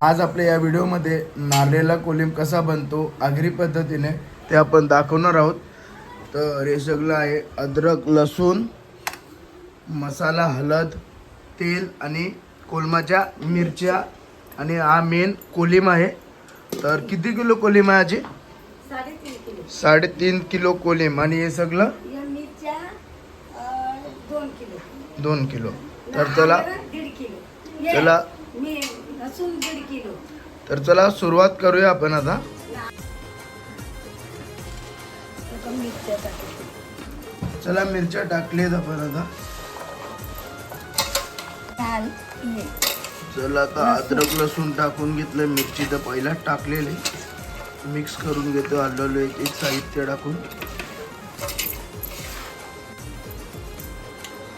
आज आपल्या या व्हिडिओमध्ये नारळेला कोलिम कसा बनतो आगरी पद्धतीने ते आपण दाखवणार आहोत. तर हे सगळं आहे अद्रक लसूण मसाला हळद तेल आणि कोलमाच्या मिरच्या. आणि हा मेन कोलिम आहे. तर किती किलो कोलिम आहे आजी? साडेतीन किलो. कोलिम. आणि हे सगळं? दोन किलो. तर चला चला. मी लसूण दीड किलो तर चला सुरुवात करूया आपण आता. चला मिरच्या टाकलेत आपण आता. चला आता अद्रक लसूण टाकून घेतलं मिरची तर पहिला टाकलेली. मिक्स करून घेतो. आलेलो एक एक साहित्य टाकून.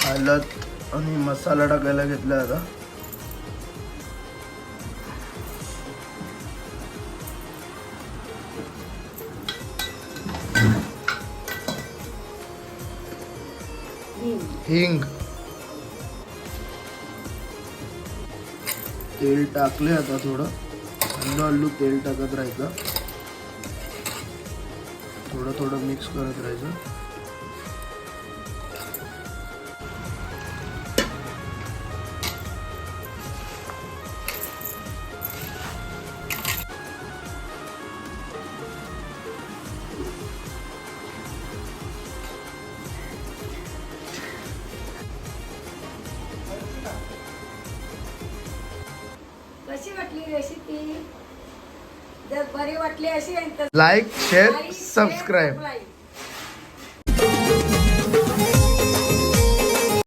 हळद आणि मसाला टाकायला घेतला आता. हिंग. तेल टाकले आता थोडं. हल्लू हल्लू तेल टाकत राहायचं. थोडं थोडं मिक्स करत राहायचं. कशी वाटली रेसिपी जर बरी वाटली अशी लाईक शेअर सबस्क्राईब सबस्क्राईब